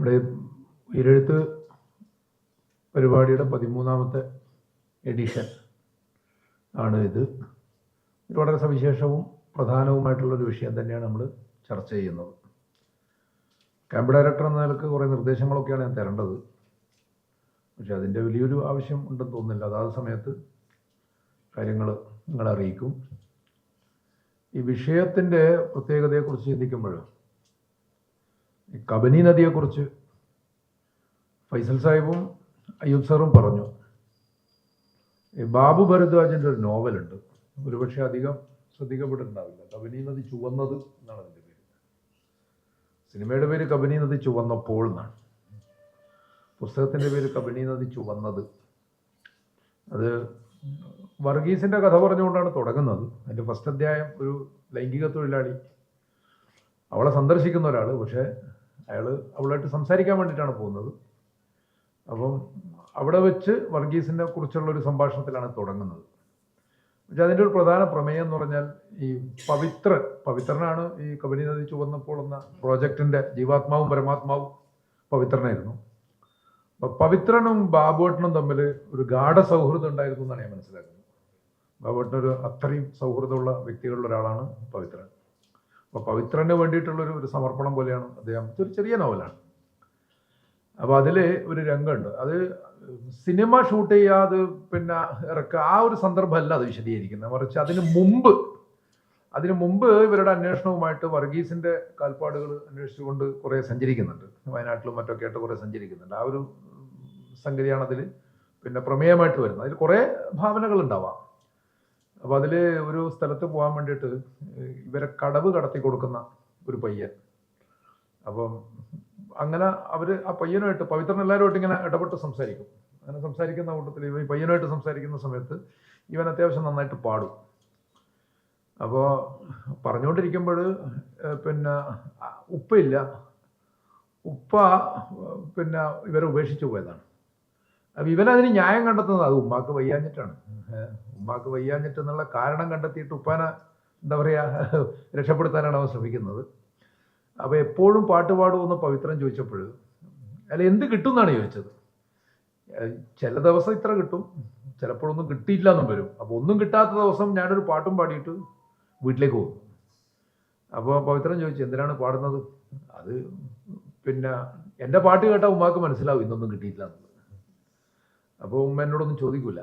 നമ്മുടെ ഉയരെഴുത്ത് പരിപാടിയുടെ പതിമൂന്നാമത്തെ എഡിഷൻ ആണ് ഇത്. ഇത് വളരെ സവിശേഷവും പ്രധാനവുമായിട്ടുള്ളൊരു വിഷയം തന്നെയാണ് നമ്മൾ ചർച്ച ചെയ്യുന്നത്. ക്യാമ്പ് ഡയറക്ടർ എന്ന നിലയ്ക്ക് കുറേ നിർദ്ദേശങ്ങളൊക്കെയാണ് ഞാൻ തരേണ്ടത്. പക്ഷെ അതിന്റെ വലിയൊരു ആവശ്യം ഉണ്ടെന്ന് തോന്നുന്നില്ല. അതാത് സമയത്ത് കാര്യങ്ങൾ നിങ്ങളെ അറിയിക്കും. ഈ വിഷയത്തിന്റെ പ്രത്യേകതയെക്കുറിച്ച് ചിന്തിക്കുമ്പോൾ ഈ കബനി നദിയെക്കുറിച്ച് ഫൈസൽ സാഹിബും അയ്യൂബ് സാറും പറഞ്ഞു. ബാബു ഭരദ്വാജിന്റെ ഒരു നോവലുണ്ട്. ഒരുപക്ഷെ അധികം ശ്രദ്ധിക്കപ്പെട്ടിട്ടുണ്ടാവില്ല. കബനി നദി ചുവന്നത് എന്നാണ് അതിന്റെ പേര്. സിനിമയുടെ പേര് കബനി നദി ചുവന്നപ്പോൾ എന്നാണ്. പുസ്തകത്തിന്റെ പേര് കബനി നദി ചുവന്നത്. അത് വർഗീസിന്റെ കഥ പറഞ്ഞുകൊണ്ടാണ് തുടങ്ങുന്നത്. അതിന്റെ ഫസ്റ്റ് അധ്യായം ഒരു ലൈംഗിക തൊഴിലാളി. അവളെ സന്ദർശിക്കുന്ന ഒരാൾ പക്ഷേ അയാൾ അവളായിട്ട് സംസാരിക്കാൻ വേണ്ടിയിട്ടാണ് പോകുന്നത്. അപ്പം അവിടെ വെച്ച് വർഗീസിനെ കുറിച്ചുള്ള ഒരു സംഭാഷണത്തിലാണ് തുടങ്ങുന്നത്. പക്ഷെ അതിന്റെ ഒരു പ്രധാന പ്രമേയം എന്ന് പറഞ്ഞാൽ ഈ പവിത്രൻ പവിത്രനാണ് ഈ കബനി നദി ചുവന്നപ്പോൾ എന്ന പ്രോജക്റ്റിന്റെ ജീവാത്മാവും പരമാത്മാവും പവിത്രനായിരുന്നു. അപ്പം പവിത്രനും ബാബുവേട്ടനും തമ്മിൽ ഒരു ഗാഠ സൗഹൃദം ഉണ്ടായിരുന്നു എന്നാണ് ഞാൻ മനസ്സിലാക്കുന്നത്. ബാബുവേട്ടൻ ഒരു അത്രയും സൗഹൃദമുള്ള വ്യക്തികളിൽ ഒരാളാണ് പവിത്രൻ. അപ്പോൾ പവിത്രന് വേണ്ടിയിട്ടുള്ളൊരു ഒരു സമർപ്പണം പോലെയാണ് അദ്ദേഹം ഒരു ചെറിയ നോവലാണ്. അപ്പോൾ അതിൽ ഒരു രംഗമുണ്ട്. അത് സിനിമ ഷൂട്ട് ചെയ്യാതെ പിന്നെ ഇറക്കുക ആ ഒരു സന്ദർഭമല്ല അത് വിശദീകരിക്കുന്നത്. മറിച്ച് അതിന് മുമ്പ് അതിന് മുമ്പ് ഇവരുടെ അന്വേഷണവുമായിട്ട് വർഗീസിന്റെ കാൽപ്പാടുകൾ അന്വേഷിച്ചുകൊണ്ട് കുറേ സഞ്ചരിക്കുന്നുണ്ട്. വയനാട്ടിലും മറ്റൊക്കെ ആയിട്ട് കുറേ സഞ്ചരിക്കുന്നുണ്ട്. ആ ഒരു സംഗതിയാണ് അതിൽ പിന്നെ പ്രമേയമായിട്ട് വരുന്നത്. അതിൽ കുറേ ഭാവനകൾ ഉണ്ടാവാം അപ്പോൾ അതിൽ ഒരു സ്ഥലത്ത് പോകാൻ വേണ്ടിയിട്ട് ഇവരെ കടവ് കടത്തി കൊടുക്കുന്ന ഒരു പയ്യൻ. അപ്പം അങ്ങനെ അവർ ആ പയ്യനുമായിട്ട് പവിത്രൻ എല്ലാവരുമായിട്ട് ഇങ്ങനെ ഇടപെട്ട് സംസാരിക്കും. അങ്ങനെ സംസാരിക്കുന്ന കൂട്ടത്തിൽ ഇവ പയ്യനുമായിട്ട് സംസാരിക്കുന്ന സമയത്ത് ഇവൻ അത്യാവശ്യം നന്നായിട്ട് പാടും. അപ്പോൾ പറഞ്ഞുകൊണ്ടിരിക്കുമ്പോൾ പിന്നെ ഉപ്പയില്ല. ഉപ്പ പിന്നെ ഇവരെ ഉപേക്ഷിച്ചു പോയതാണ്. അപ്പം ഇവനതിന് ന്യായം കണ്ടെത്തുന്നത് അത് ഉമ്മാക്ക് വയ്യാഞ്ഞിട്ടാണ്. ഉമ്മാക്ക് വയ്യാഞ്ഞിട്ട് എന്നുള്ള കാരണം കണ്ടെത്തിയിട്ട് ഉപ്പാന എന്താ പറയുക രക്ഷപ്പെടുത്താനാണ് അവൻ ശ്രമിക്കുന്നത്. അപ്പോൾ എപ്പോഴും പാട്ട് പാടുമെന്ന് പവിത്രൻ ചോദിച്ചപ്പോൾ അല്ല എന്ത് കിട്ടും എന്നാണ് ചോദിച്ചത് ചില ദിവസം ഇത്ര കിട്ടും ചിലപ്പോഴൊന്നും കിട്ടിയില്ല എന്നും വരും. അപ്പോൾ ഒന്നും കിട്ടാത്ത ദിവസം ഞാനൊരു പാട്ടും പാടിയിട്ട് വീട്ടിലേക്ക് പോകും. അപ്പോൾ പവിത്രൻ ചോദിച്ചു എന്തിനാണ് പാടുന്നത്? അത് പിന്നെ എന്റെ പാട്ട് കേട്ടാൽ ഉമ്മാക്ക് മനസ്സിലാവും ഇന്നൊന്നും കിട്ടിയിട്ടില്ല എന്നുള്ളത് അപ്പോൾ ഉമ്മ എന്നോടൊന്നും ചോദിക്കില്ല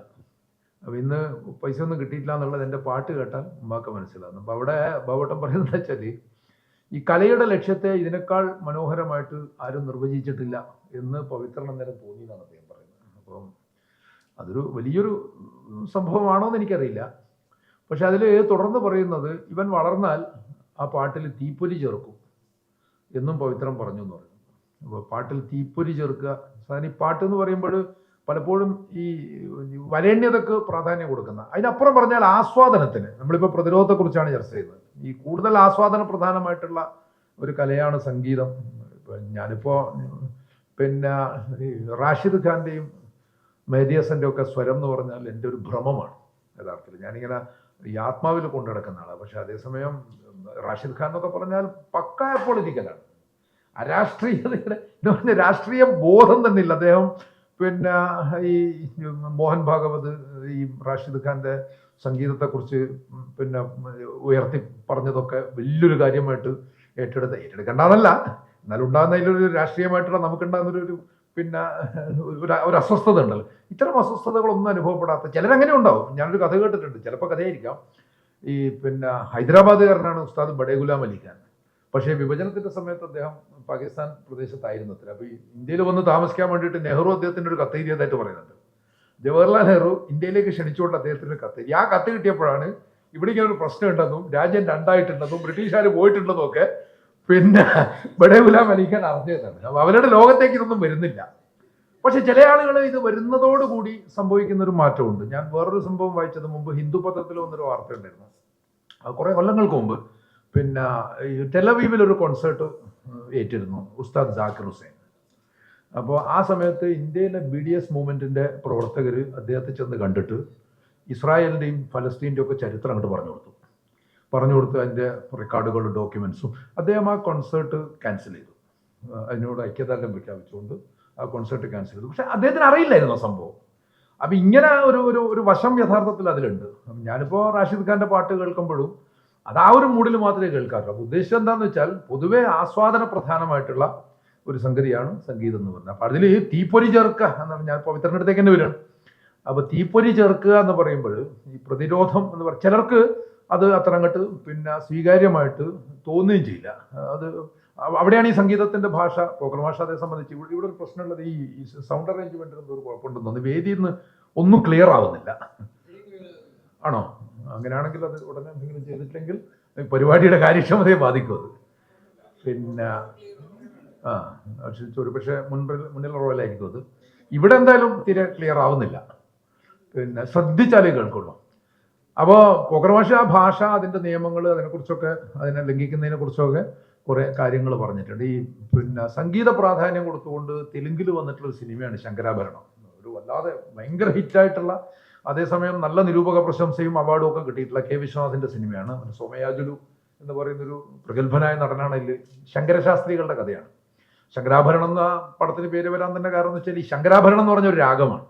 അപ്പോൾ ഇന്ന് പൈസ ഒന്നും കിട്ടിയിട്ടില്ല എന്നുള്ളത് എന്റെ പാട്ട് കേട്ടാൽ ഉമ്മാക്ക് മനസ്സിലാകുന്നു അപ്പോൾ അവിടെ ബാബട്ടൻ പറയുന്നത് വെച്ചാൽ ഈ കലയുടെ ലക്ഷ്യത്തെ ഇതിനേക്കാൾ മനോഹരമായിട്ട് ആരും നിർവചിച്ചിട്ടില്ല എന്ന് പവിത്രൻ അന്നേരം തോന്നി എന്നാണ് അദ്ദേഹം പറയുന്നത്. അപ്പം അതൊരു വലിയൊരു സംഭവമാണോ എന്ന് എനിക്കറിയില്ല. പക്ഷെ അതിൽ തുടർന്ന് പറയുന്നത് ഇവൻ വളർന്നാൽ ആ പാട്ടിൽ തീപ്പൊരി ചേർക്കും എന്നും പവിത്രൻ പറഞ്ഞു എന്ന് പറയുന്നു അപ്പോൾ പാട്ടിൽ തീപ്പൊരി ചേർക്കുക. സാധാരണ ഈ പാട്ട് എന്ന് പറയുമ്പോൾ പലപ്പോഴും ഈ വരേണ്യതക്ക് പ്രാധാന്യം കൊടുക്കുന്ന. അതിനപ്പുറം പറഞ്ഞാൽ ആസ്വാദനത്തിന്. നമ്മളിപ്പോൾ പ്രതിരോധത്തെക്കുറിച്ചാണ് ചർച്ച ചെയ്യുന്നത്. ഈ കൂടുതൽ ആസ്വാദന പ്രധാനമായിട്ടുള്ള ഒരു കലയാണ് സംഗീതം. ഞാനിപ്പോൾ പിന്നെ റാഷിദ് ഖാന്റെയും മേദിയസന്റെ ഒക്കെ സ്വരം എന്ന് പറഞ്ഞാൽ എന്റെ ഒരു ഭ്രമമാണ് യഥാർത്ഥത്തിൽ. ഞാനിങ്ങനെ ഈ ആത്മാവിൽ കൊണ്ടു നടക്കുന്ന ആളാണ് പക്ഷെ അതേസമയം റാഷിദ് ഖാൻ എന്നൊക്കെ പറഞ്ഞാൽ പക്കായ പൊളിറ്റിക്കലാണ്. അരാഷ്ട്രീയതയുടെ രാഷ്ട്രീയ ബോധം തന്നെ ഇല്ല അദ്ദേഹം പിന്നെ ഈ മോഹൻ ഭാഗവത് ഈ റാഷിദ് ഖാന്റെ സംഗീതത്തെക്കുറിച്ച് പിന്നെ ഉയർത്തി പറഞ്ഞതൊക്കെ വലിയൊരു കാര്യമായിട്ട് ഏറ്റെടുത്ത് ഏറ്റെടുക്കേണ്ടതല്ല എന്നാലും ഉണ്ടാകുന്ന അതിലൊരു രാഷ്ട്രീയമായിട്ടുള്ള നമുക്കുണ്ടാകുന്നൊരു പിന്നെ ഒരു ഒരു അസ്വസ്ഥത ഉണ്ടല്ലോ. ഇത്തരം അസ്വസ്ഥതകളൊന്നും അനുഭവപ്പെടാത്ത ചിലരങ്ങനെ ഉണ്ടാവും. ഞാനൊരു കഥ കേട്ടിട്ടുണ്ട്. ചിലപ്പോൾ കഥയായിരിക്കാം. ഈ പിന്നെ ഹൈദരാബാദുകാരനാണ് ഉസ്താദ് ബഡേ ഗുലാം അലി ഖാൻ. പക്ഷേ വിഭജനത്തിന്റെ സമയത്ത് അദ്ദേഹം പാകിസ്ഥാൻ പ്രദേശത്തായിരുന്നു അത്ര. അപ്പോൾ ഇന്ത്യയിൽ വന്ന് താമസിക്കാൻ വേണ്ടിയിട്ട് നെഹ്റു അദ്ദേഹത്തിന്റെ ഒരു കത്തെഴുതിയതായിട്ട് പറയുന്നുണ്ട്. ജവഹർലാൽ നെഹ്റു ഇന്ത്യയിലേക്ക് ക്ഷണിച്ചുകൊണ്ട് അദ്ദേഹത്തിന്റെ കത്ത് ആ കത്ത് കിട്ടിയപ്പോഴാണ് ഇവിടെ ഇങ്ങനെ ഒരു പ്രശ്നം ഉണ്ടെന്നും രാജ്യം രണ്ടായിട്ടുണ്ടെന്നും ബ്രിട്ടീഷുകാർ പോയിട്ടുണ്ടെന്നും ഒക്കെ പിന്നെ ബഡേ ഗുലാം അലി ഖാൻ അറിഞ്ഞതാണ് അപ്പോൾ അവരുടെ ലോകത്തേക്ക് ഇതൊന്നും വരുന്നില്ല. പക്ഷെ ചില ആളുകൾ ഇത് വരുന്നതോടുകൂടി സംഭവിക്കുന്ന ഒരു മാറ്റമുണ്ട്. ഞാൻ വേറൊരു സംഭവം വായിച്ചത് മുമ്പ് ഹിന്ദു പത്രത്തിൽ വന്നൊരു വാർത്ത ഉണ്ടായിരുന്നു. അത് കുറേ കൊല്ലങ്ങൾക്ക് മുമ്പ് പിന്നെ ഈ ടെലവീവിൽ ഒരു കോൺസേർട്ട് ഏറ്റിരുന്നു ഉസ്താദ് ജാക്കിർ ഹുസൈൻ. അപ്പോൾ ആ സമയത്ത് ഇന്ത്യയിലെ ബി ഡി എസ് മൂവ്മെന്റിന്റെ പ്രവർത്തകർ അദ്ദേഹത്തെ ചെന്ന് കണ്ടിട്ട് ഇസ്രായേലിന്റെയും ഫലസ്തീന്റെയും ഒക്കെ ചരിത്രം അങ്ങോട്ട് പറഞ്ഞു കൊടുത്തു. പറഞ്ഞു കൊടുത്തു അതിന്റെ റെക്കോർഡുകളും ഡോക്യുമെൻസും അദ്ദേഹം ആ കോൺസേർട്ട് ക്യാൻസൽ ചെയ്തു. അതിനോട് ഐക്യദാർഢ്യം പ്രഖ്യാപിച്ചുകൊണ്ട് ആ കോൺസേർട്ട് ക്യാൻസൽ ചെയ്തു. പക്ഷേ അദ്ദേഹത്തിന് അറിയില്ലായിരുന്നു ആ സംഭവം. അപ്പം ഇങ്ങനെ ഒരു ഒരു ഒരു വശം യഥാർത്ഥത്തിൽ അതിലുണ്ട്. ഞാനിപ്പോൾ റാഷിദ് ഖാന്റെ പാട്ട് കേൾക്കുമ്പോഴും അത് ആ ഒരു മൂഡിൽ മാത്രമേ കേൾക്കാറുള്ളൂ. അപ്പോൾ ഉദ്ദേശം എന്താണെന്ന് വെച്ചാൽ പൊതുവെ ആസ്വാദന പ്രധാനമായിട്ടുള്ള ഒരു സംഗതിയാണ് സംഗീതം എന്ന് പറയുന്നത് അപ്പൊ അതിൽ തീപ്പൊരി ചേർക്കുക എന്നാണ് ഞാൻ പവിത്രന്റെ അടുത്തേക്ക് തന്നെ വരികയാണ്. അപ്പോൾ തീപ്പൊരി ചേർക്കുക എന്ന് പറയുമ്പോൾ ഈ പ്രതിരോധം എന്ന് പറ ചിലർക്ക് അത് അത്ര അങ്ങോട്ട് പിന്നെ സ്വീകാര്യമായിട്ട് തോന്നുകയും ചെയ്യില്ല. അത് അവിടെയാണ് ഈ സംഗീതത്തിന്റെ ഭാഷ പോക്കർ ഭാഷ അതേ സംബന്ധിച്ച് ഇവിടെ ഇവിടെ ഒരു പ്രശ്നമുള്ളത് ഈ സൗണ്ട് അറേഞ്ച്മെന്റിന് ഒരു കുഴപ്പമുണ്ടെന്ന് വേദിയിൽ നിന്ന് ഒന്നും ക്ലിയർ ആവുന്നില്ല. ആണോ? അങ്ങനെയാണെങ്കിൽ അത് ഉടനെ എന്തെങ്കിലും ചെയ്തിട്ടില്ലെങ്കിൽ പരിപാടിയുടെ കാര്യക്ഷമതയെ ബാധിക്കും അത്. പിന്നെ ആ ഒരു പക്ഷേ മുൻപിൽ മുന്നിലുള്ള റോയിലായിരിക്കും അത്. ഇവിടെ എന്തായാലും തീരെ ക്ലിയർ ആവുന്നില്ല. പിന്നെ ശ്രദ്ധിച്ചാലേ കേൾക്കുള്ളൂ. അപ്പോൾ പോക്കർ ഭാഷ അതിന്റെ നിയമങ്ങൾ അതിനെക്കുറിച്ചൊക്കെ അതിനെ ലംഘിക്കുന്നതിനെ കുറിച്ചൊക്കെ കുറേ കാര്യങ്ങൾ പറഞ്ഞിട്ടുണ്ട്. ഈ പിന്നെ സംഗീത പ്രാധാന്യം കൊടുത്തുകൊണ്ട് തെലുങ്കിൽ വന്നിട്ടുള്ള ഒരു സിനിമയാണ് ശങ്കരാഭരണം. ഒരു വല്ലാതെ ഭയങ്കര ഹിറ്റായിട്ടുള്ള അതേസമയം നല്ല നിരൂപക പ്രശംസയും അവാർഡും ഒക്കെ കിട്ടിയിട്ടുള്ള കെ വിശ്വനാഥിന്റെ സിനിമയാണ്. സോമയാജുലു എന്ന് പറയുന്നൊരു പ്രഗത്ഭനായ നടനാണ് ഇതിൽ ശങ്കരശാസ്ത്രികളുടെ കഥയാണ്. ശങ്കരാഭരണം എന്ന പടത്തിന് പേര് വരാൻ തന്നെ കാരണം എന്ന് വെച്ചാൽ ഈ ശങ്കരാഭരണം എന്ന് പറഞ്ഞ ഒരു രാഗമാണ്.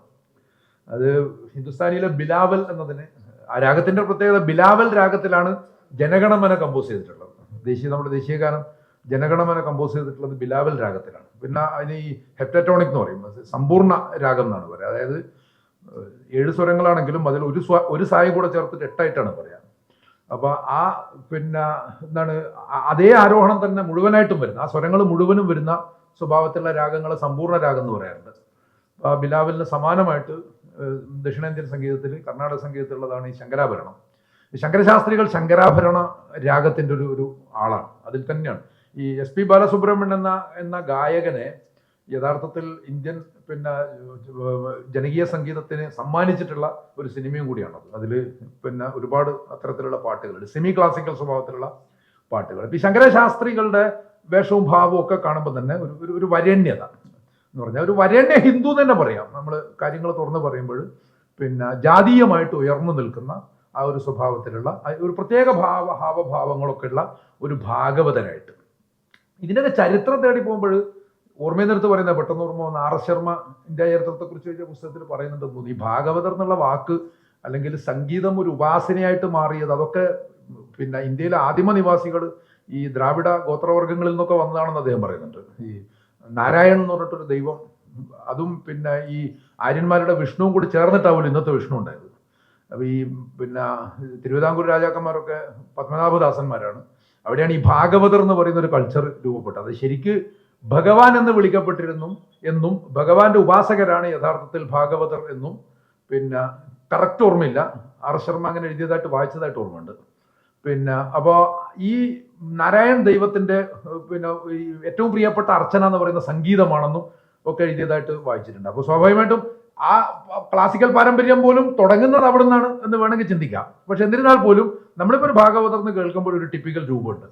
അത് ഹിന്ദുസ്ഥാനിയിലെ ബിലാവൽ എന്നതിന് ആ രാഗത്തിന്റെ പ്രത്യേകത ബിലാവൽ രാഗത്തിലാണ് ജനഗണമന കമ്പോസ് ചെയ്തിട്ടുള്ളത്. ദേശീയ നമ്മുടെ ദേശീയ ഗാനം ജനഗണമന കമ്പോസ് ചെയ്തിട്ടുള്ളത് ബിലാവൽ രാഗത്തിലാണ്. പിന്നെ അതിന് ഈ ഹെപ്റ്ററ്റോണിക് എന്ന് പറയും. സമ്പൂർണ രാഗം എന്നാണ് പറയുക. അതായത് ഏഴ് സ്വരങ്ങളാണെങ്കിലും അതിൽ ഒരു സ്വ ഒരു സായം കൂടെ ചേർത്തിട്ട് എട്ടായിട്ടാണ് പറയാം അപ്പൊ ആ പിന്നെ എന്താണ് അതേ ആരോഹണം തന്നെ മുഴുവനായിട്ടും വരുന്ന. ആ സ്വരങ്ങൾ മുഴുവനും വരുന്ന സ്വഭാവത്തിലുള്ള രാഗങ്ങളെ സമ്പൂർണ രാഗം എന്ന് പറയാറുണ്ട്. ആ ബിലാവലിന് സമാനമായിട്ട് ദക്ഷിണേന്ത്യൻ സംഗീതത്തിൽ കർണാടക സംഗീതത്തിലുള്ളതാണ് ഈ ശങ്കരാഭരണം. ശങ്കരശാസ്ത്രികൾ ശങ്കരാഭരണ രാഗത്തിന്റെ ഒരു ഒരു ആളാണ്. അതിൽ തന്നെയാണ്. ഈ എസ് പി ബാലസുബ്രഹ്മണ്യൻ എന്ന എന്ന ഗായകനെ യഥാർത്ഥത്തിൽ ഇന്ത്യൻ പിന്നെ ജനകീയ സംഗീതത്തിന് സമ്മാനിച്ചിട്ടുള്ള ഒരു സിനിമയും കൂടിയാണത് അതിൽ പിന്നെ ഒരുപാട് അത്തരത്തിലുള്ള പാട്ടുകളുണ്ട്. സെമി ക്ലാസിക്കൽ സ്വഭാവത്തിലുള്ള പാട്ടുകൾ. ഇപ്പം ശങ്കരശാസ്ത്രികളുടെ വേഷവും ഭാവവും ഒക്കെ കാണുമ്പോൾ തന്നെ ഒരു ഒരു- വരണ്യത എന്ന് പറഞ്ഞാൽ ഒരു വരണ്യ ഹിന്ദു തന്നെ പറയാം. നമ്മൾ കാര്യങ്ങൾ തുറന്ന് പറയുമ്പോൾ പിന്നെ ജാതീയമായിട്ട് ഉയർന്നു നിൽക്കുന്ന ആ ഒരു സ്വഭാവത്തിലുള്ള ഒരു പ്രത്യേക ഭാവ ഹാവഭാവങ്ങളൊക്കെ ഉള്ള ഒരു ഭാഗവതനായിട്ട് ഇതിനൊക്കെ ചരിത്രം തേടി പോകുമ്പോൾ ഓർമ്മയിൽ നിർത്ത് പറയുന്നത് പെട്ടെന്ന് ഓർമ്മ വന്ന ആർ എസ് ശർമ്മ ഇന്ത്യ ചരിത്രത്തെ കുറിച്ച് എഴുതിയ പുസ്തകത്തിൽ പറയുന്നുണ്ട് തോന്നി ഭാഗവതർ എന്നുള്ള വാക്ക് അല്ലെങ്കിൽ സംഗീതം ഒരു ഉപാസനയായിട്ട് മാറിയത് അതൊക്കെ പിന്നെ ഇന്ത്യയിലെ ആദിമ നിവാസികൾ ഈ ദ്രാവിഡ ഗോത്രവർഗങ്ങളിൽ നിന്നൊക്കെ വന്നതാണെന്ന് അദ്ദേഹം പറയുന്നുണ്ട്. ഈ നാരായണൻ എന്ന് പറഞ്ഞിട്ടൊരു ദൈവം അതും പിന്നെ ഈ ആര്യന്മാരുടെ വിഷ്ണുവും കൂടി ചേർന്നിട്ടാവുമല്ലോ ഇന്നത്തെ വിഷ്ണു ഉണ്ടായത്. അപ്പൊ ഈ പിന്നെ തിരുവിതാംകൂർ രാജാക്കന്മാരൊക്കെ പത്മനാഭദാസന്മാരാണ്. അവിടെയാണ് ഈ ഭാഗവതർ എന്ന് പറയുന്ന ഒരു കൾച്ചർ രൂപപ്പെട്ടത്. അത് ശരിക്ക് ഭഗവാൻ എന്ന് വിളിക്കപ്പെട്ടിരുന്നു എന്നും ഭഗവാന്റെ ഉപാസകരാണ് യഥാർത്ഥത്തിൽ ഭാഗവതർ എന്നും. പിന്നെ കറക്റ്റ് ഓർമ്മയില്ല. ആർ ശർമ്മ അങ്ങനെ എഴുതിയതായിട്ട് വായിച്ചതായിട്ട് ഓർമ്മയുണ്ട്. പിന്നെ അപ്പോൾ ഈ നാരായൺ ദൈവത്തിന്റെ പിന്നെ ഏറ്റവും പ്രിയപ്പെട്ട അർച്ചന എന്ന് പറയുന്ന സംഗീതമാണെന്നും ഒക്കെ എഴുതിയതായിട്ട് വായിച്ചിട്ടുണ്ട്. അപ്പോൾ സ്വാഭാവികമായിട്ടും ആ ക്ലാസിക്കൽ പാരമ്പര്യം പോലും തുടങ്ങുന്നത് അവിടെ നിന്നാണ് എന്ന് വേണമെങ്കിൽ ചിന്തിക്കാം. പക്ഷെ എന്നിരുന്നാൽ പോലും നമ്മളിപ്പോൾ ഒരു ഭാഗവതർന്ന് കേൾക്കുമ്പോൾ ഒരു ടിപ്പിക്കൽ രൂപമുണ്ട്.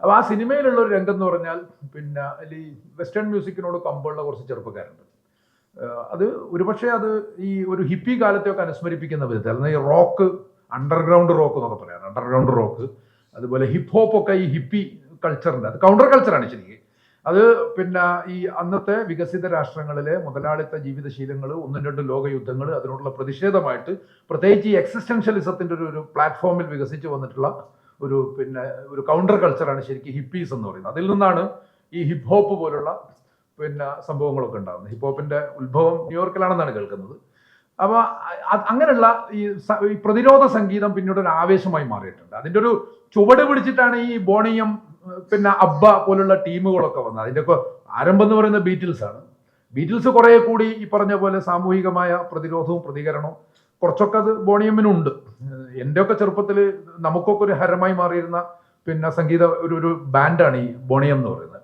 അപ്പോൾ ആ സിനിമയിലുള്ള ഒരു രംഗം എന്ന് പറഞ്ഞാൽ പിന്നെ ഈ വെസ്റ്റേൺ മ്യൂസിക്കിനോട് കമ്പുള്ള കുറച്ച് ചെറുപ്പക്കാരുണ്ട്. അത് ഒരുപക്ഷെ അത് ഈ ഒരു ഹിപ്പി കാലത്തെയൊക്കെ അനുസ്മരിപ്പിക്കുന്ന വിധത്തിൽ അല്ലെങ്കിൽ ഈ റോക്ക് അണ്ടർഗ്രൗണ്ട് റോക്ക് എന്നൊക്കെ പറയാം. അണ്ടർഗ്രൗണ്ട് റോക്ക് അതുപോലെ ഹിപ്പ് ഹോപ്പ് ഒക്കെ ഈ ഹിപ്പി കൾച്ചറിന്റെ അത് കൗണ്ടർ കൾച്ചറാണ് ശരിക്കും. അത് പിന്നെ ഈ അന്നത്തെ വികസിത രാഷ്ട്രങ്ങളിലെ മുതലാളിത്ത ജീവിതശീലങ്ങൾ ഒന്നും രണ്ടും ലോകയുദ്ധങ്ങൾ അതിനോടുള്ള പ്രതിഷേധമായിട്ട് പ്രത്യേകിച്ച് ഈ എക്സിസ്റ്റൻഷ്യലിസത്തിന്റെ ഒരു ഒരു പ്ലാറ്റ്ഫോമിൽ വികസിച്ച് വന്നിട്ടുള്ള ഒരു പിന്നെ ഒരു കൗണ്ടർ കൾച്ചറാണ് ശരിക്കും ഹിപ്പീസ് എന്ന് പറയുന്നത്. അതിൽ നിന്നാണ് ഈ ഹിപ്പ് ഹോപ്പ് പോലുള്ള പിന്നെ സംഭവങ്ങളൊക്കെ ഉണ്ടാകുന്നത്. ഹിപ്പ് ഹോപ്പിന്റെ ഉത്ഭവം ന്യൂയോർക്കിലാണെന്നാണ് കേൾക്കുന്നത്. അപ്പോൾ അങ്ങനെയുള്ള ഈ പ്രതിരോധ സംഗീതം പിന്നീട് ഒരു ആവേശമായി മാറിയിട്ടുണ്ട്. അതിന്റെ ഒരു ചുവട് പിടിച്ചിട്ടാണ് ഈ ബോണിയം പിന്നെ അബ്ബ പോലുള്ള ടീമുകളൊക്കെ വന്നത്. അതിന്റെ ഒക്കെ ആരംഭം എന്ന് പറയുന്നത് ബീറ്റിൽസ് ആണ്. ബീറ്റിൽസ് കുറെ കൂടി ഈ പറഞ്ഞ പോലെ സാമൂഹികമായ പ്രതിരോധവും പ്രതികരണവും കുറച്ചൊക്കെ അത് ബോണിയമ്മിനുണ്ട്. ഏഹ്, എന്റെയൊക്കെ ചെറുപ്പത്തിൽ നമുക്കൊക്കെ ഒരു ഹരമായി മാറിയിരുന്ന പിന്നെ സംഗീത ഒരു ഒരു ബാൻഡാണ് ഈ ബോണിയം എന്ന് പറയുന്നത്.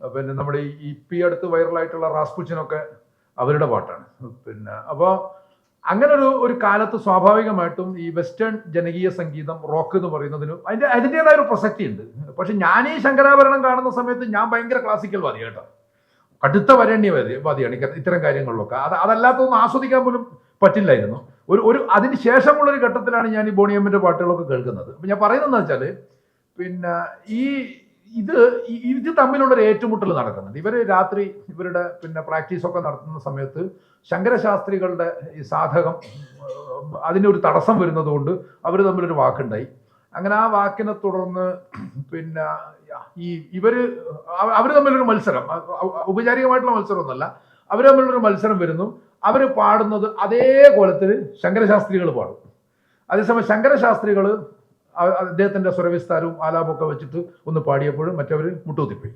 പിന്നെ നമ്മൾ ഈ പി അടുത്ത് വൈറലായിട്ടുള്ള റാസ്പുച്ചിനൊക്കെ അവരുടെ പാട്ടാണ്. പിന്നെ അപ്പോൾ അങ്ങനെ ഒരു ഒരു കാലത്ത് സ്വാഭാവികമായിട്ടും ഈ വെസ്റ്റേൺ ജനകീയ സംഗീതം റോക്ക് എന്ന് പറയുന്നതിന് അതിന്റെ അതിന്റെതായ ഒരു പ്രസക്തി ഉണ്ട്. പക്ഷെ ഞാൻ ഈ ശങ്കരാഭരണം കാണുന്ന സമയത്ത് ഞാൻ ഭയങ്കര ക്ലാസിക്കൽ വാദി കേട്ടോ. കടുത്ത വരണ്യവാദി വാദിയാണ് ഇത്തരം കാര്യങ്ങളിലൊക്കെ. അത് അതല്ലാത്തൊന്നും ആസ്വദിക്കാൻ പോലും പറ്റില്ലായിരുന്നു. ഒരു ഒരു അതിന് ശേഷമുള്ള ഒരു ഘട്ടത്തിലാണ് ഞാൻ ഈ ബോണിയമ്മിന്റെ പാട്ടുകളൊക്കെ കേൾക്കുന്നത്. അപ്പൊ ഞാൻ പറയുന്നതെന്ന് വെച്ചാൽ പിന്നെ ഈ ഇത് ഇത് തമ്മിലുള്ള ഒരു ഏറ്റുമുട്ടൽ നടക്കുന്നുണ്ട്. ഇവർ രാത്രി ഇവരുടെ പിന്നെ പ്രാക്ടീസ് ഒക്കെ നടത്തുന്ന സമയത്ത് ശങ്കരശാസ്ത്രികളുടെ ഈ സാധകം അതിനൊരു തടസ്സം വരുന്നതുകൊണ്ട് അവർ തമ്മിലൊരു വാക്കുണ്ടായി. അങ്ങനെ ആ വാക്കിനെ തുടർന്ന് പിന്നെ ഈ ഇവർ അവർ തമ്മിലൊരു മത്സരം ഔപചാരികമായിട്ടുള്ള മത്സരമൊന്നുമല്ല അവർ തമ്മിലൊരു മത്സരം വരുന്നു. അവർ പാടുന്നത് അതേ കോലത്തിൽ ശങ്കരശാസ്ത്രികൾ പാടും. അതേസമയം ശങ്കരശാസ്ത്രികൾ അദ്ദേഹത്തിന്റെ സ്വരവിസ്താരവും ആലാപമൊക്കെ വെച്ചിട്ട് ഒന്ന് പാടിയപ്പോഴും മറ്റവർ മുട്ടുകുത്തിപ്പോയി.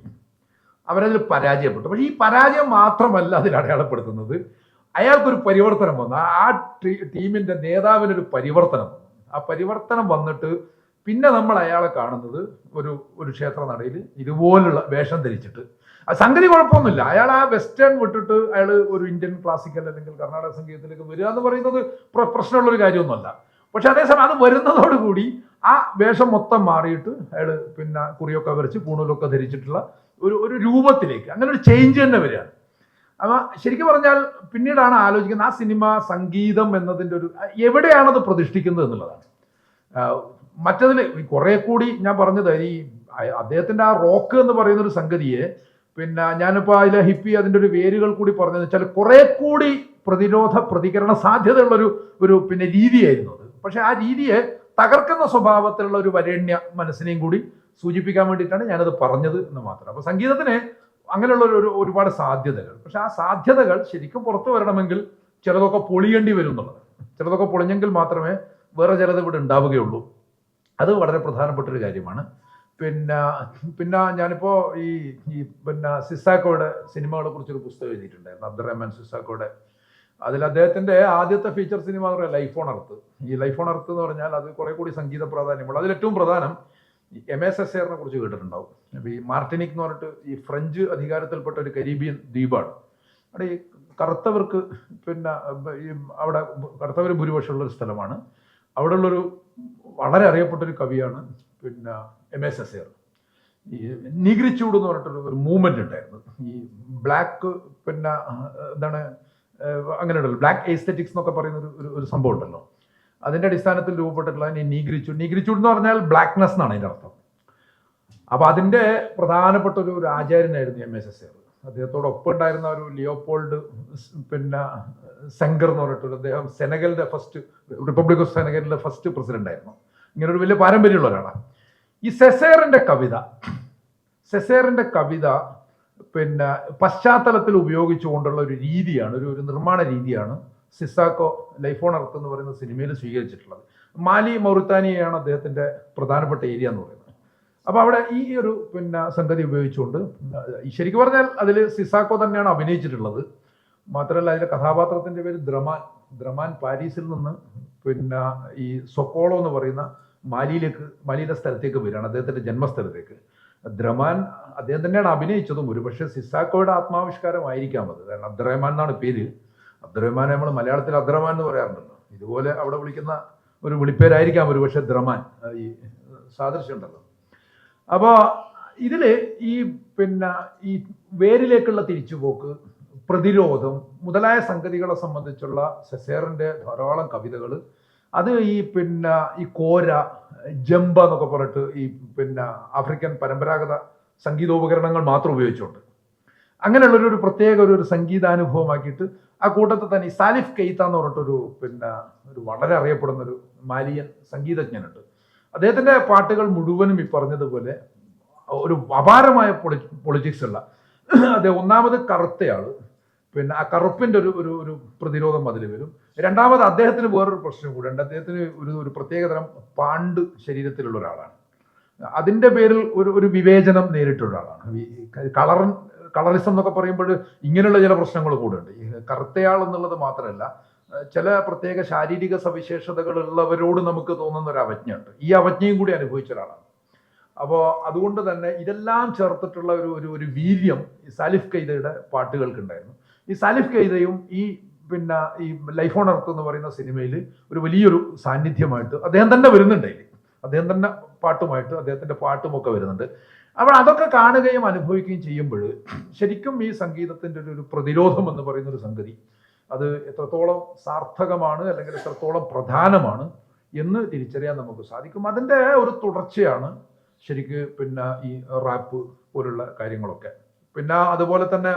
അവരതിൽ പരാജയപ്പെട്ടു. പക്ഷേ ഈ പരാജയം മാത്രമല്ല അതിൽ അടയാളപ്പെടുത്തുന്നത്. അയാൾക്കൊരു പരിവർത്തനം വന്നു. ആ- ടീമിന്റെ നേതാവിനൊരു പരിവർത്തനം ആ പരിവർത്തനം വന്നിട്ട് പിന്നെ നമ്മൾ അയാളെ കാണുന്നത് ഒരു ഒരു ക്ഷേത്ര നടയിൽ ഇതുപോലുള്ള വേഷം ധരിച്ചിട്ട് സംഗതി കുഴപ്പമൊന്നുമില്ല. അയാൾ ആ വെസ്റ്റേൺ വിട്ടിട്ട് അയാൾ ഒരു ഇന്ത്യൻ ക്ലാസിക്കൽ അല്ലെങ്കിൽ കർണാടക സംഗീതത്തിലേക്ക് വരിക എന്ന് പറയുന്നത് പ്രശ്നമുള്ള ഒരു കാര്യമൊന്നുമല്ല. പക്ഷെ അതേസമയം അത് വരുന്നതോടുകൂടി ആ വേഷം മൊത്തം മാറിയിട്ട് അയാൾ പിന്നെ കുറിയൊക്കെ വരച്ച് പൂണൂലൊക്കെ ധരിച്ചിട്ടുള്ള ഒരു ഒരു രൂപത്തിലേക്ക് അങ്ങനെ ഒരു ചേഞ്ച് തന്നെ വരികയാണ്. അപ്പൊ ശരിക്കും പറഞ്ഞാൽ പിന്നീടാണ് ആലോചിക്കുന്നത് ആ സിനിമ സംഗീതം എന്നതിന്റെ ഒരു എവിടെയാണത് പ്രതിഷ്ഠിക്കുന്നത് എന്നുള്ളതാണ്. മറ്റതിൽ കുറെ കൂടി ഞാൻ പറഞ്ഞത് ഈ അദ്ദേഹത്തിന്റെ ആ റോക്ക് എന്ന് പറയുന്ന ഒരു സംഗതിയെ പിന്നെ ഞാനിപ്പോ അതിലെ ഹിപ്പി അതിന്റെ ഒരു വേരുകൾ കൂടി പറഞ്ഞതെന്ന് വെച്ചാൽ കുറെ കൂടി പ്രതിരോധ പ്രതികരണ സാധ്യതയുള്ളൊരു ഒരു പിന്നെ രീതിയായിരുന്നു അത്. പക്ഷെ ആ രീതിയെ തകർക്കുന്ന സ്വഭാവത്തിലുള്ള ഒരു വരേണ്യ മനസ്സിനെയും കൂടി സൂചിപ്പിക്കാൻ വേണ്ടിയിട്ടാണ് ഞാനത് പറഞ്ഞത് എന്ന് മാത്രം. അപ്പോൾ സംഗീതത്തിന് അങ്ങനെയുള്ള ഒരു- ഒരുപാട് സാധ്യതകൾ. പക്ഷെ ആ സാധ്യതകൾ ശരിക്കും പുറത്തു വരണമെങ്കിൽ ചിലതൊക്കെ പൊളിയേണ്ടി വരും എന്നുള്ളത്. ചിലതൊക്കെ പൊളിഞ്ഞെങ്കിൽ മാത്രമേ വേറെ ചിലത് ഇവിടെ ഉണ്ടാവുകയുള്ളൂ. അത് വളരെ പ്രധാനപ്പെട്ട ഒരു കാര്യമാണ്. പിന്നെ പിന്നെ ഞാനിപ്പോ ഈ ഈ പിന്നെ സിസാക്കോയുടെ സിനിമകളെ കുറിച്ചൊരു പുസ്തകം എഴുതിയിട്ടുണ്ടായിരുന്നു അബ്ദുറഹ്മാൻ സിസാക്കോയുടെ. അതിൽ അദ്ദേഹത്തിന്റെ ആദ്യത്തെ ഫീച്ചർ സിനിമ എന്ന് പറയുന്നത് ലൈഫ് ഓൺ അർത്ത് ഈ ലൈഫ് ഓൺ അർത്ത് എന്ന് പറഞ്ഞാൽ അത് കുറെ കൂടി സംഗീത പ്രാധാന്യമുള്ള അതിൽ ഏറ്റവും പ്രധാനം എം എസ് എസ് എറിനെ കുറിച്ച് കേട്ടിട്ടുണ്ടാവും. അപ്പോൾ ഈ മാർട്ടിനിക് എന്ന് പറഞ്ഞിട്ട് ഈ ഫ്രഞ്ച് അധികാരത്തിൽപ്പെട്ട ഒരു കരീബിയൻ ദ്വീപാണ്. അവിടെ ഈ കറുത്തവർക്ക് പിന്നെ ഈ അവിടെ കറുത്തവർ ഭൂരിപക്ഷമുള്ള ഒരു സ്ഥലമാണ്. അവിടെയുള്ളൊരു വളരെ അറിയപ്പെട്ട ഒരു കവിയാണ് പിന്നെ എം എസ് എർ ഈ നിഗ്രിച്ചൂട് എന്ന് പറഞ്ഞിട്ടൊരു ഒരു മൂവ്മെന്റ് ഉണ്ടായിരുന്നു. ഈ ബ്ലാക്ക് പിന്നെ എന്താണ് അങ്ങനെ ഉണ്ടല്ലോ. ബ്ലാക്ക് എസ്തെറ്റിക്സ് എന്നൊക്കെ പറയുന്ന ഒരു ഒരു- സംഭവം ഉണ്ടല്ലോ. അതിന്റെ അടിസ്ഥാനത്തിൽ രൂപപ്പെട്ടിട്ടുള്ള ഈ നീഗ്രിച്ചൂഡ് നീഗ്രിച്ചൂഡ് എന്ന് പറഞ്ഞാൽ ബ്ലാക്ക്നെസ് എന്നാണ് അതിന്റെ അർത്ഥം. അപ്പൊ അതിന്റെ പ്രധാനപ്പെട്ട ഒരു ഒരു ആചാര്യനായിരുന്നു എം എസ് എസ് അദ്ദേഹത്തോടൊപ്പം ഉണ്ടായിരുന്ന ഒരു ലിയോപോൾഡ് പിന്നെ സെങ്കർ എന്ന് പറഞ്ഞിട്ടൊരു അദ്ദേഹം സെനഗലിന്റെ ഫസ്റ്റ് റിപ്പബ്ലിക് ഓഫ് സെനഗലിന്റെ ഫസ്റ്റ് പ്രസിഡന്റ് ആയിരുന്നു. ഇങ്ങനെ ഒരു വലിയ പാരമ്പര്യമുള്ള ഒരാളാണ്. ഈ സെസേറിന്റെ കവിത സെസേറിന്റെ കവിത പിന്നെ പശ്ചാത്തലത്തിൽ ഉപയോഗിച്ചുകൊണ്ടുള്ള ഒരു രീതിയാണ് ഒരു ഒരു നിർമ്മാണ രീതിയാണ് സിസാക്കോ ലൈഫ് ഓൺ അർത്ത് എന്ന് പറയുന്ന സിനിമയിൽ സ്വീകരിച്ചിട്ടുള്ളത്. മാലി മൗറിത്താനിയാണ് അദ്ദേഹത്തിന്റെ പ്രധാനപ്പെട്ട ഏരിയ എന്ന് പറയുന്നത്. അപ്പോൾ അവിടെ ഈ ഒരു പിന്നെ സംഗതി ഉപയോഗിച്ചുകൊണ്ട് ശരിക്കും പറഞ്ഞാൽ അതിൽ സിസാക്കോ തന്നെയാണ് അഭിനയിച്ചിട്ടുള്ളത്. മാത്രമല്ല അതിലെ കഥാപാത്രത്തിന്റെ പേര് ദ്രമാൻ ദ്രമാൻ പാരീസിൽ നിന്ന് പിന്നെ ഈ സൊക്കോളോ എന്ന് പറയുന്ന മാലിയിലേക്ക് മാലിയുടെ സ്ഥലത്തേക്ക് വരികയാണ് അദ്ദേഹത്തിന്റെ ജന്മസ്ഥലത്തേക്ക്. ദ്രമാൻ അദ്ദേഹം തന്നെയാണ് അഭിനയിച്ചതും ഒരു പക്ഷേ സിസാക്കോയുടെ ആത്മാവിഷ്കാരമായിരിക്കാം അത്. കാരണം അബ്ദുറഹ്മാൻ എന്നാണ് പേര്. അബ്ദുറഹ്മാൻ നമ്മൾ മലയാളത്തിൽ അബ്ദുറഹ്മാൻ എന്ന് പറയാറുണ്ടല്ലോ ഇതുപോലെ അവിടെ വിളിക്കുന്ന ഒരു വിളിപ്പേരായിരിക്കാം ഒരു പക്ഷേ ദ്രമാൻ. ഈ സാദൃശ്യം ഉണ്ടല്ലോ അപ്പോൾ ഇതിൽ ഈ പിന്നെ ഈ വേരിലേക്കുള്ള തിരിച്ചുപോക്ക് പ്രതിരോധം മുതലായ സംഗതികളെ സംബന്ധിച്ചുള്ള സെസേറിന്റെ ധാരാളം കവിതകൾ അത് ഈ പിന്നെ ഈ കോര ജംബ എന്നൊക്കെ പറഞ്ഞിട്ട് ഈ പിന്നെ ആഫ്രിക്കൻ പരമ്പരാഗത സംഗീതോപകരണങ്ങൾ മാത്രം ഉപയോഗിച്ചുകൊണ്ട് അങ്ങനെയുള്ളൊരു ഒരു പ്രത്യേക ഒരു ഒരു സംഗീതാനുഭവമാക്കിയിട്ട് ആ കൂട്ടത്തിൽ തന്നെ ഈ സാലിഫ് കെയ്ത്ത എന്ന് പറഞ്ഞിട്ടൊരു പിന്നെ ഒരു വളരെ അറിയപ്പെടുന്ന ഒരു മാലിയൻ സംഗീതജ്ഞനുണ്ട്. അദ്ദേഹത്തിന്റെ പാട്ടുകൾ മുഴുവനും ഈ പറഞ്ഞതുപോലെ ഒരു അപാരമായ പൊളി പൊളിറ്റിക്സ് ഉള്ള അദ്ദേഹം ഒന്നാമത് കറുത്തയാൾ പിന്നെ ആ കറുപ്പിന്റെ ഒരു ഒരു ഒരു പ്രതിരോധം അതിൽ വരും. രണ്ടാമത് അദ്ദേഹത്തിന് വേറൊരു പ്രശ്നം കൂടെ ഉണ്ട് അദ്ദേഹത്തിന് ഒരു ഒരു പ്രത്യേകതരം പാണ്ട് ശരീരത്തിലുള്ള ഒരാളാണ്. അതിന്റെ പേരിൽ ഒരു ഒരു വിവേചനം നേരിട്ടുള്ള ആളാണ് കളർ കളറിസം എന്നൊക്കെ പറയുമ്പോൾ ഇങ്ങനെയുള്ള ചില പ്രശ്നങ്ങൾ കൂടെ ഉണ്ട് കറുത്തയാൾ എന്നുള്ളത് മാത്രമല്ല ചില പ്രത്യേക ശാരീരിക സവിശേഷതകൾ ഉള്ളവരോട് നമുക്ക് തോന്നുന്ന ഒരു അവജ്ഞ ഉണ്ട് ഈ അവജ്ഞയും കൂടി അനുഭവിച്ച ഒരാളാണ്. അപ്പോൾ അതുകൊണ്ട് തന്നെ ഇതെല്ലാം ചേർത്തിട്ടുള്ള ഒരു ഒരു വീര്യം സാലിഫ് കൈതയുടെ പാട്ടുകൾക്കുണ്ടായിരുന്നു. ഈ സാലിഫ് കൈതയും ഈ പിന്നെ ഈ ലൈഫ് ഓൺ എർത്ത് എന്ന് പറയുന്ന സിനിമയിൽ ഒരു വലിയൊരു സാന്നിധ്യമായിട്ട് അദ്ദേഹം തന്നെ വരുന്നുണ്ട് അതിൽ അദ്ദേഹം തന്നെ പാട്ടുമായിട്ട് അദ്ദേഹത്തിന്റെ പാട്ടുമൊക്കെ വരുന്നുണ്ട്. അപ്പോൾ അതൊക്കെ കാണുകയും അനുഭവിക്കുകയും ചെയ്യുമ്പോൾ ശരിക്കും ഈ സംഗീതത്തിന്റെ ഒരു പ്രതിരോധം എന്ന് പറയുന്ന ഒരു സംഗതി അത് എത്രത്തോളം സാർത്ഥകമാണ് അല്ലെങ്കിൽ എത്രത്തോളം പ്രധാനമാണ് എന്ന് തിരിച്ചറിയാൻ നമുക്ക് സാധിക്കും. അതിന്റെ ഒരു തുടർച്ചയാണ് ശരിക്കും പിന്നെ ഈ റാപ്പ് പോലുള്ള കാര്യങ്ങളൊക്കെ. പിന്നെ അതുപോലെ തന്നെ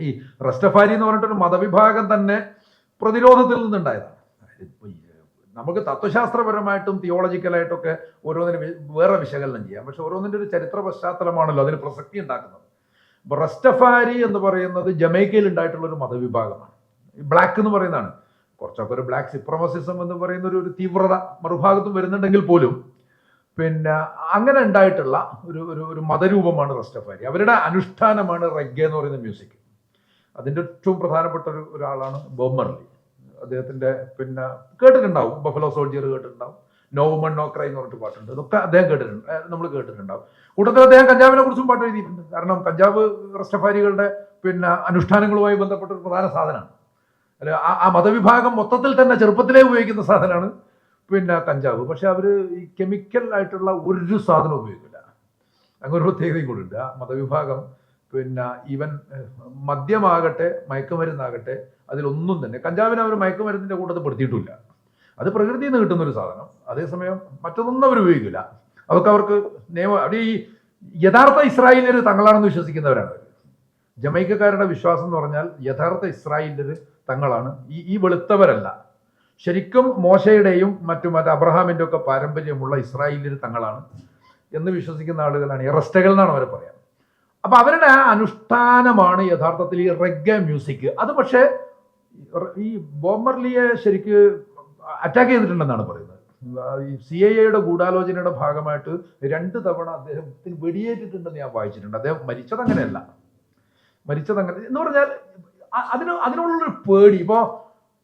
ഈ റസ്റ്റഫാരി എന്ന് പറഞ്ഞിട്ടൊരു മതവിഭാഗം തന്നെ പ്രതിരോധത്തിൽ നിന്നുണ്ടായതാണ്. നമുക്ക് തത്വശാസ്ത്രപരമായിട്ടും തിയോളജിക്കലായിട്ടൊക്കെ ഓരോന്നിനും വേറെ വിശകലനം ചെയ്യാം. പക്ഷെ ഓരോന്നിന്റെ ഒരു ചരിത്ര പശ്ചാത്തലമാണല്ലോ അതിന് പ്രസക്തി ഉണ്ടാക്കുന്നത്. റസ്റ്റഫാരി എന്ന് പറയുന്നത് ജമൈക്കയിൽ ഉണ്ടായിട്ടുള്ള ഒരു മതവിഭാഗമാണ് ബ്ലാക്ക് എന്ന് പറയുന്നതാണ്. കുറച്ചൊക്കെ ഒരു ബ്ലാക്ക് സിപ്രമസിസം എന്ന് പറയുന്ന ഒരു ഒരു തീവ്രത മറുഭാഗത്തും വരുന്നുണ്ടെങ്കിൽ പോലും പിന്നെ അങ്ങനെ ഉണ്ടായിട്ടുള്ള ഒരു ഒരു മതരൂപമാണ് റസ്റ്റഫാരി. അവരുടെ അനുഷ്ഠാനമാണ് റെഗ്ഗ എന്ന് പറയുന്ന മ്യൂസിക്. അതിന്റെ ഏറ്റവും പ്രധാനപ്പെട്ട ഒരു ഒരാളാണ് ബോംബർലി അദ്ദേഹത്തിന്റെ പിന്നെ കേട്ടിട്ടുണ്ടാവും ബഫലോ സോൾജിയർ കേട്ടിട്ടുണ്ടാവും നോ വുമൺ നോ ക്രൈ എന്ന് പറഞ്ഞിട്ട് പാട്ടുണ്ട്. ഇതൊക്കെ അദ്ദേഹം കേട്ടിട്ടുണ്ട് നമ്മൾ കേട്ടിട്ടുണ്ടാവും. കൂട്ടത്തിൽ അദ്ദേഹം കഞ്ചാവിനെ കുറിച്ചും പാട്ട് എഴുതിയിട്ടുണ്ട്. കാരണം കഞ്ചാവ് റസ്റ്റഫാരികളുടെ പിന്നെ അനുഷ്ഠാനങ്ങളുമായി ബന്ധപ്പെട്ട ഒരു പ്രധാന സാധനമാണ്. അല്ല ആ- മതവിഭാഗം മൊത്തത്തിൽ തന്നെ ചെറുപ്പത്തിലേ ഉപയോഗിക്കുന്ന സാധനമാണ് പിന്നെ കഞ്ചാവ്. പക്ഷെ അവർ ഈ കെമിക്കൽ ആയിട്ടുള്ള ഒരു സാധനം ഉപയോഗിക്കില്ല. അങ്ങനെ ഒരു പ്രത്യേകതയും കൂടി ഉണ്ട്. ആ മതവിഭാഗം പിന്നെ ഈവൻ മദ്യമാകട്ടെ മയക്കുമരുന്നാകട്ടെ അതിലൊന്നും തന്നെ. കഞ്ചാവിനെ അവർ മയക്കുമരുന്നിന്റെ കൂട്ടത്തിൽ പെടുത്തിയിട്ടില്ല. അത് പ്രകൃതിയിൽ നിന്ന് കിട്ടുന്ന ഒരു സാധനം. അതേസമയം മറ്റൊന്നും അവർ ഉപയോഗിക്കില്ല. അതൊക്കെ അവർക്ക് നിയമം അവിടെ ഈ യഥാർത്ഥ ഇസ്രായേലിയർ തങ്ങളാണെന്ന് വിശ്വസിക്കുന്നവരാണ്. ജമൈക്കക്കാരുടെ വിശ്വാസം എന്ന് പറഞ്ഞാൽ യഥാർത്ഥ ഇസ്രായേലിയർ തങ്ങളാണ്. ഈ ഈ വെളുത്തവരല്ല. ശരിക്കും മോശയുടെയും മറ്റു മറ്റേ അബ്രഹാമിന്റെ ഒക്കെ പാരമ്പര്യമുള്ള ഇസ്രായേലിയർ തങ്ങളാണ് എന്ന് വിശ്വസിക്കുന്ന ആളുകളാണ്. ഇറസ്റ്റകൾ എന്നാണ് അവർ പറയാം. അപ്പൊ അവരുടെ ആ അനുഷ്ഠാനമാണ് യഥാർത്ഥത്തിൽ ഈ റെഗ മ്യൂസിക് അത് പക്ഷേ ഈ ബോംബർലിയെ ശരിക്ക് അറ്റാക്ക് ചെയ്തിട്ടുണ്ടെന്നാണ് പറയുന്നത്. ഈ സി ഐ എയുടെ ഗൂഢാലോചനയുടെ ഭാഗമായിട്ട് രണ്ട് തവണ അദ്ദേഹത്തിന് വെടിയേറ്റിട്ടുണ്ടെന്ന് ഞാൻ വായിച്ചിട്ടുണ്ട്. അദ്ദേഹം മരിച്ചത് അങ്ങനെയല്ല. മരിച്ചത് അങ്ങനെ എന്ന് പറഞ്ഞാൽ അതിന് അതിനുള്ളൊരു പേടി. ഇപ്പോൾ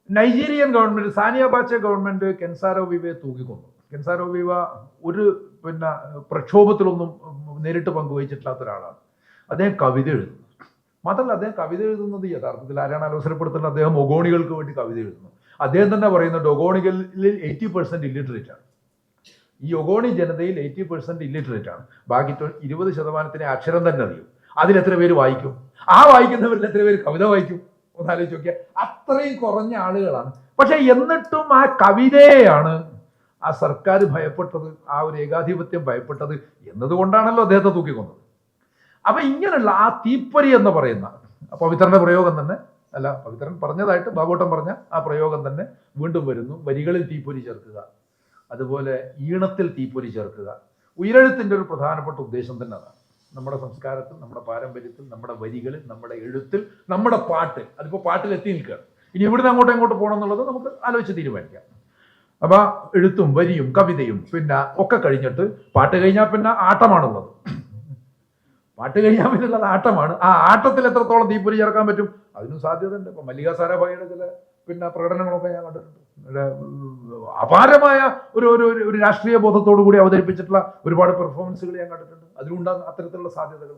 Nigerian government Sani Abacha government Ken Saro വിവയെ തൂക്കിക്കൊന്നു. കെൻസാരോ വിവ ഒരു പിന്നെ പ്രക്ഷോഭത്തിലൊന്നും നേരിട്ട് പങ്കുവഹിച്ചിട്ടില്ലാത്ത ഒരാളാണ്. അദ്ദേഹം കവിത എഴുതുന്നു. മാത്രമല്ല അദ്ദേഹം കവിത എഴുതുന്നത് യഥാർത്ഥത്തിൽ ആരാണ് അലോസരപ്പെടുത്തുന്നത് അദ്ദേഹം ഒഗോണികൾക്ക് വേണ്ടി കവിത എഴുതുന്നു. അദ്ദേഹം തന്നെ പറയുന്നുണ്ട് ഒഗോണികളിൽ എയ്റ്റി പെർസെന്റ് ഇല്ലിറ്ററേറ്റ് ആണ്. ഈ ഒഗോണി ജനതയിൽ എയ്റ്റി പെർസെന്റ് ഇല്ലിറ്ററേറ്റ് ആണ്. ബാക്കി ഇരുപത് ശതമാനത്തിന് അക്ഷരം തന്നെ അറിയും. അതിൽ എത്ര പേര് വായിക്കും? ആ വായിക്കുന്നവരിൽ എത്ര പേര് കവിത വായിക്കും? ഒന്ന് ആലോചിച്ച് നോക്കിയാൽ അത്രയും കുറഞ്ഞ ആളുകളാണ്. പക്ഷെ എന്നിട്ടും ആ കവിതയെയാണ് ആ സർക്കാർ ഭയപ്പെട്ടത് ആ ഒരു ഏകാധിപത്യം ഭയപ്പെട്ടത് എന്നതുകൊണ്ടാണല്ലോ അദ്ദേഹത്തെ തൂക്കിക്കൊന്നത്. അപ്പൊ ഇങ്ങനെയുള്ള ആ തീപ്പൊരി എന്ന് പറയുന്ന പവിത്രന്റെ പ്രയോഗം തന്നെ അല്ല പവിത്രൻ പറഞ്ഞതായിട്ട് ബാബോട്ടം പറഞ്ഞ ആ പ്രയോഗം തന്നെ വീണ്ടും വരുന്നു. വരികളിൽ തീപ്പൊരി ചേർക്കുക അതുപോലെ ഈണത്തിൽ തീപ്പൊരി ചേർക്കുക. ഉയരെഴുത്തിന്റെ ഒരു പ്രധാനപ്പെട്ട ഉദ്ദേശം തന്നെ അതാണ്. നമ്മുടെ സംസ്കാരത്തിൽ നമ്മുടെ പാരമ്പര്യത്തിൽ നമ്മുടെ വരികളിൽ നമ്മുടെ എഴുത്തിൽ നമ്മുടെ പാട്ട് അതിപ്പോ പാട്ടിൽ എത്തി നിൽക്കുകയാണ്. ഇനി ഇവിടുന്ന് അങ്ങോട്ടും ഇങ്ങോട്ട് പോകണം എന്നുള്ളത് നമുക്ക് ആലോചിച്ച് തീരുമാനിക്കാം. അപ്പൊ എഴുത്തും വരിയും കവിതയും പിന്നെ ഒക്കെ കഴിഞ്ഞിട്ട് പാട്ട് കഴിഞ്ഞാൽ പിന്നെ ആട്ടമാണുള്ളത്. പാട്ട് കഴിയാൻ പറ്റുന്നത് ആട്ടമാണ് ആ ആട്ടത്തിൽ എത്രത്തോളം തീപ്പൊരി ചേർക്കാൻ പറ്റും? അതിനും സാധ്യതയുണ്ട്. ഇപ്പൊ മല്ലിക സാരാഭായിയുടെ ചില പിന്നെ പ്രകടനങ്ങളൊക്കെ ഞാൻ കണ്ടിട്ടുണ്ട്. അപാരമായ ഒരു ഒരു ഒരു- ഒരു രാഷ്ട്രീയ ബോധത്തോടു കൂടി അവതരിപ്പിച്ചിട്ടുള്ള ഒരുപാട് പെർഫോമൻസുകൾ ഞാൻ കണ്ടിട്ടുണ്ട്. അതിലുണ്ടാകുന്ന അത്തരത്തിലുള്ള സാധ്യതകൾ.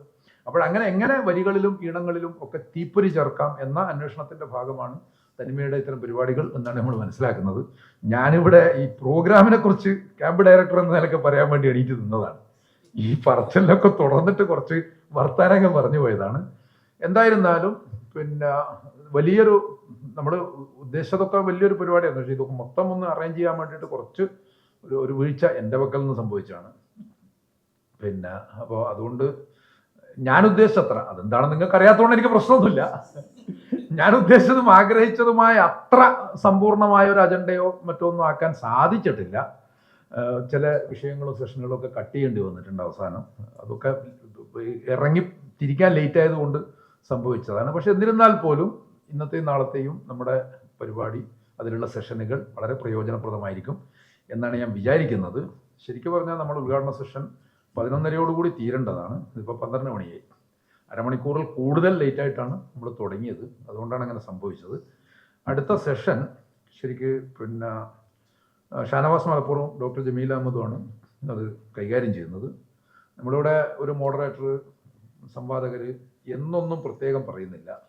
അപ്പോൾ അങ്ങനെ എങ്ങനെ വരികളിലും ഈണങ്ങളിലും ഒക്കെ തീപ്പൊരി ചേർക്കാം എന്ന അന്വേഷണത്തിന്റെ ഭാഗമാണ് തനിമയുടെ ഇത്തരം പരിപാടികൾ എന്നാണ് നമ്മൾ മനസ്സിലാക്കുന്നത്. ഞാനിവിടെ ഈ പ്രോഗ്രാമിനെ കുറിച്ച് ക്യാമ്പ് ഡയറക്ടർ എന്ന നിലയ്ക്ക് പറയാൻ വേണ്ടി എണീറ്റ് നിന്നതാണ്. ഈ പറച്ചിലൊക്കെ തുടർന്നിട്ട് കുറച്ച് വർത്താനങ്ങൾ പറഞ്ഞു പോയതാണ്. എന്തായിരുന്നാലും പിന്നെ വലിയൊരു നമ്മൾ ഉദ്ദേശിച്ചതൊക്കെ വലിയൊരു പരിപാടിയാണ്. പക്ഷേ ഇതൊക്കെ മൊത്തം ഒന്ന് അറേഞ്ച് ചെയ്യാൻ വേണ്ടിയിട്ട് കുറച്ച് ഒരു ഒരു വീഴ്ച എന്റെ പക്കൽ നിന്ന് സംഭവിച്ചാണ് പിന്നെ അപ്പോൾ അതുകൊണ്ട് ഞാൻ ഉദ്ദേശിച്ചത്ര. അതെന്താണെന്ന് നിങ്ങൾക്ക് അറിയാത്തതുകൊണ്ട് എനിക്ക് പ്രശ്നമൊന്നുമില്ല. ഞാൻ ഉദ്ദേശിച്ചതും ആഗ്രഹിച്ചതുമായ അത്ര സമ്പൂർണമായ ഒരു അജണ്ടയോ മറ്റോ ഒന്നും ആക്കാൻ സാധിച്ചിട്ടില്ല. ചില വിഷയങ്ങളും സെഷനുകളും ഒക്കെ കട്ട് ചെയ്യേണ്ടി വന്നിട്ടുണ്ട് അവസാനം. അതൊക്കെ ഇറങ്ങി തിരിക്കാൻ ലേറ്റ് ആയതുകൊണ്ട് സംഭവിച്ചതാണ്. പക്ഷെ എന്നിരുന്നാൽ പോലും ഇന്നത്തെയും നാളത്തെയും നമ്മുടെ പരിപാടി അതിലുള്ള സെഷനുകൾ വളരെ പ്രയോജനപ്രദമായിരിക്കും എന്നാണ് ഞാൻ വിചാരിക്കുന്നത്. ശരിക്കും പറഞ്ഞാൽ നമ്മൾ ഉദ്ഘാടന സെഷൻ പതിനൊന്നരയോടുകൂടി തീരേണ്ടതാണ്. ഇതിപ്പോൾ പന്ത്രണ്ട് മണിയായി. അരമണിക്കൂറിൽ കൂടുതൽ ലേറ്റ് ആയിട്ടാണ് നമ്മൾ തുടങ്ങിയത്. അതുകൊണ്ടാണ് അങ്ങനെ സംഭവിച്ചത്. അടുത്ത സെഷൻ ശരിക്ക് പിന്നെ ഷാനവാസ് മലപ്പുറം ഡോക്ടർ ജമീൽ അഹമ്മദുമാണ് അത് കൈകാര്യം ചെയ്യുന്നത്. നമ്മളിവിടെ ഒരു മോഡറേറ്റർ സംവാദകർ എന്നൊന്നും പ്രത്യേകം പറയുന്നില്ല.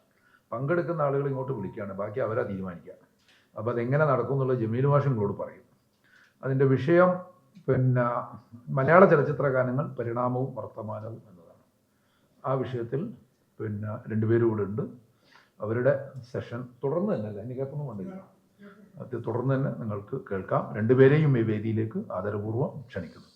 പങ്കെടുക്കുന്ന ആളുകൾ ഇങ്ങോട്ട് വിളിക്കുകയാണ്. ബാക്കി അവരാ തീരുമാനിക്കുക. അപ്പോൾ അതെങ്ങനെ നടക്കും എന്നുള്ളത് ജമീൽ മാഷ് നിങ്ങളോട് പറയും. അതിന്റെ വിഷയം പിന്നെ മലയാള ചലച്ചിത്ര ഗാനങ്ങൾ പരിണാമവും വർത്തമാനവും എന്നതാണ്. ആ വിഷയത്തിൽ പിന്നെ രണ്ടുപേരും കൂടെ ഉണ്ട്. അവരുടെ സെഷൻ തുടർന്ന് തന്നെ അല്ല? എനിക്ക് കൊണ്ടില്ല. അത് തുടർന്ന് തന്നെ നിങ്ങൾക്ക് കേൾക്കാം. രണ്ടുപേരെയും ഈ വേദിയിലേക്ക് ആദരപൂർവം ക്ഷണിക്കുന്നു.